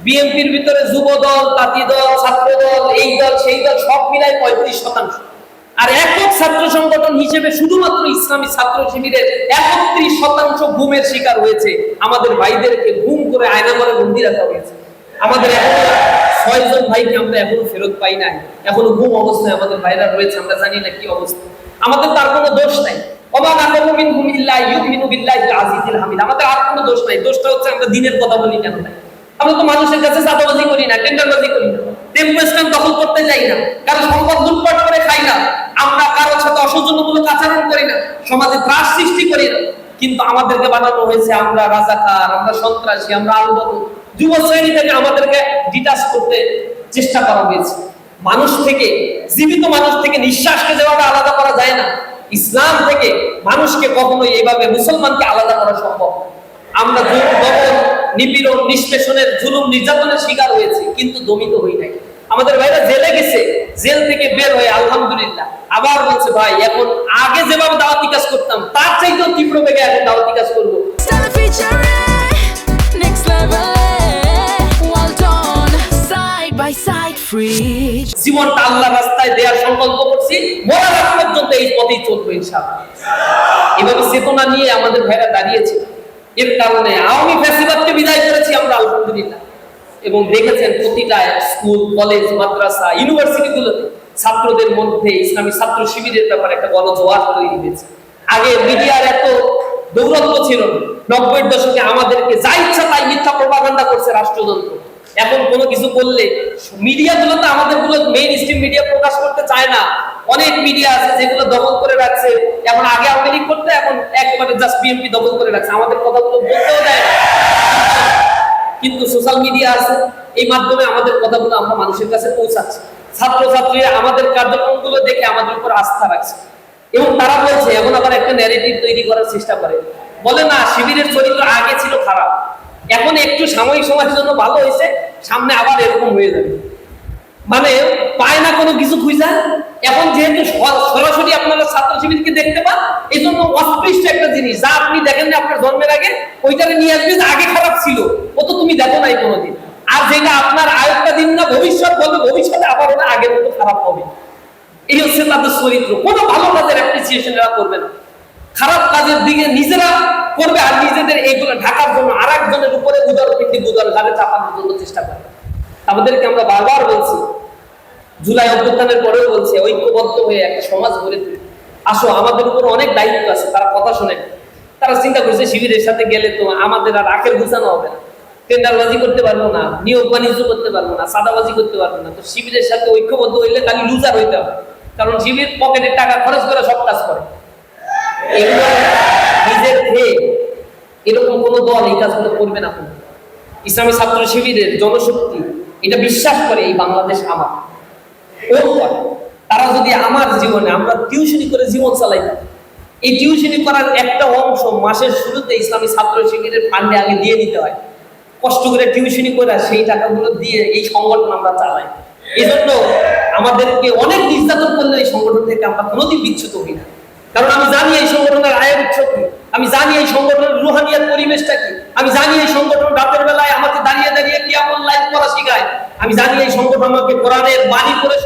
বিএনপির ভিতরে যুব দল তাঁতি দল ছাত্র দল এই দল, সেই দল, সব মিলাই পঁয়ত্রিশ শতাংশ। আর একক ছাত্র সংগঠন হিসেবে শুধুমাত্র ইসলামী ছাত্র শিবিরের একত্রিশ শতাংশ ঘুমের শিকার হয়েছে। আমাদের ভাইদেরকে ঘুম করে আয়না করে বন্দি রাখা হয়েছে। আমাদের এখনও ছয়জন ভাইকে আমরা এখনও ফেরত পাই নাই। এখনও ঘুম অবস্থায় আমাদের ভাইরা রয়েছে, আমরা জানি না কি অবস্থা। আমাদের তার কোনো দোষ নাই। আমাদের আর কোনো দোষ নাই। দোষটা হচ্ছে আমরা দিনের কথা বলি কেন নাই? আমরা তো মানুষের কাছে চাঁদাবাজি করি না, টেন্ডারবাজি করি না। টেম্পো স্ট্যান্ড দখল করতে যাই না। কারও সম্পদ লুটপাট করে খাই না। আমরা কারোর সাথে অসৌজন্যমূলক আচরণ করি না। সমাজে ত্রাস সৃষ্টি করি না। কিন্তু আমাদেরকে বানানো হয়েছে আমরা রাজাকার, আমরা সন্ত্রাসী, আমরা আলবদল যুব শ্রেণি থেকে আমাদেরকে ডিটাচ করতে চেষ্টা করা হয়েছে। মানুষ থেকে, জীবিত মানুষ থেকে নিঃশ্বাসকে যেভাবে আলাদা করা যায় না, ইসলাম থেকে মানুষকে কখনোই এইভাবে মুসলমানকে আলাদা করা সম্ভব আমরা নিপীড়ন নিষ্পেষণের জুলুম নির্যাতনের শিকার হয়েছি কিন্তু দমিত হই নাই। আমাদের ভাইরা জেলে গেছে জেল থেকে বের হয়ে আলহামদুলিল্লাহ। আবার বলছে ভাই এখন আগে যেভাবে দাওয়াতি কাজ করতাম তার চাইতেও তীব্র বেগে এখন দাওয়াতি কাজ করব. জীবনটা আল্লাহ রাস্তায় দেওয়ার সংকল্প করছি মরার পর্যন্ত এই পথেই চলবে ইনশাআল্লাহ। এভাবে চেতনা নিয়ে আমাদের ভাইরা দাঁড়িয়েছে। এর কারণে আওয়ামী ফ্যাসিবাদকে বিদায় করেছি আমরা, আলহামদুলিল্লাহ। এবং দেখেছেন প্রতিটা স্কুল, কলেজ, মাদ্রাসা, ইউনিভার্সিটিগুলোতে ছাত্রদের মধ্যে, ইসলামী ছাত্র শিবিরের ব্যাপারে একটা গণজোয়ার তৈরি হয়েছে। আগে মিডিয়ার এত দৌরত্ব ছিল না। নব্বইয়ের দশকে আমাদেরকে যা ইচ্ছা তাই মিথ্যা প্রপাগান্ডা করছে রাষ্ট্রযন্ত্র। এখন কোনো কিছু করলে মিডিয়া গুলো তো আমাদেরগুলো মেইন স্ট্রিম মিডিয়া প্রকাশ করতে চায় না। অনেক মিডিয়া আছে যেগুলো দখল করে রাখছে। এখন আগে আওয়ামী লীগ করতে, এখন একেবারে জাস্ট বিএনপি দখল করে রাখছে। আমাদের কথাগুলো বলতেও দেয় না। কিন্তু সোশ্যাল মিডিয়া আছে, এই মাধ্যমে আমাদের কথাগুলো আমরা মানুষের কাছে পৌঁছাচ্ছি। ছাত্রছাত্রীরা আমাদের কার্যক্রমগুলো দেখে আমাদের উপর আস্থা রাখছে। এবং তারা বলছে এমন আবার একটা ন্যারেটিভ তৈরি করার চেষ্টা করে। বলে, না, শিবিরের চরিত্র আগে ছিল খারাপ। এখন একটু সাময়িক সময়ের জন্য ভালো হয়েছে, সামনে আবার এরকম হয়ে যাবে। মানে পায় না কোনো কিছু খুঁজা? এখন যেহেতু সরাসরি আপনারা ছাত্র শিবিরকে দেখতে পান এই জন্য অস্পৃষ্ট একটা জিনিস। যা আপনি দেখেন না আপনার জন্মের আগে ওইটাকে নিয়ে আসবে যে আগে খারাপ ছিল। ও তো তুমি দেখো নাই কোনোদিন। আর যেটা আপনার আয়ত্তা দিন না, ভবিষ্যৎ বলবে, ভবিষ্যতে আবার ওটা আগের মতো খারাপ হবে। এই হচ্ছে তাদের চরিত্র। কোনো ভালো কাজের অ্যাপ্রিসিয়েশন এরা করবে না। খারাপ কাজের দিকে নিজেরা করবে আর নিজেদের এইগুলো ঢাকার জন্য আর একজনের উপরে উদার পিন্ডি উদার ঘাড়ে চাপানোর জন্য চেষ্টা করবে আমাদেরকে আমরা বারবার বলছি জুলাই অভ্যুত্থানের পরেও বলছে, ঐক্যবদ্ধ হয়ে একটা সমাজ গড়ে তুলি। আসো, আমাদের উপর অনেক দায়িত্ব আছে, তারা কথা শোনে। তারা চিন্তা করছে, শিবিরের সাথে গেলে তো আমাদের আর আখের গুছানো হবে না। টেন্ডারবাজি করতে পারব না নিয়োগ বাণিজ্য করতে পারব না, সাদাবাজি করতে পারব না। তো শিবিরের সাথে ঐক্যবদ্ধ হইলে খালি লুজার হইতে হবে। কারণ শিবির পকেটের টাকা খরচ করে সব কাজ করে। নিজের এরকম কোন দল এই কাজগুলো করবে না। ইসলামী ছাত্র শিবিরের জনশক্তি, এটা বিশ্বাস করে এই বাংলাদেশ আমার। তারা যদি আমার জীবনে, আমরা টিউশনি করে জীবন চালাইতাম এই টিউশনি করার একটা অংশ মাসের শুরুতে ইসলামী ছাত্র শিবিরের ফান্ডে আগে দিয়ে দিতে হয়। কষ্ট করে টিউশনি করে সেই টাকাগুলো দিয়ে এই সংগঠন আমরা চালাই। আমাদেরকে অনেক নির্যাতন করলে এই সংগঠন থেকে আমরা কোনোদিন বিচ্ছুত হই না। কারণ আমি জানি এই সংগঠনের আয়ের উৎস কি। আমি জানি এই সংগঠনের রুহানিয়ার পরিবেশটা কি। আমি জানি এই সংগঠন রাতের বেলায় আমাকে দাঁড়িয়ে দাঁড়িয়ে কিয়ামুল লাইফ করা শেখায়। আমি জানি এই সংগঠন আমাকে কোরআনের বাণী করে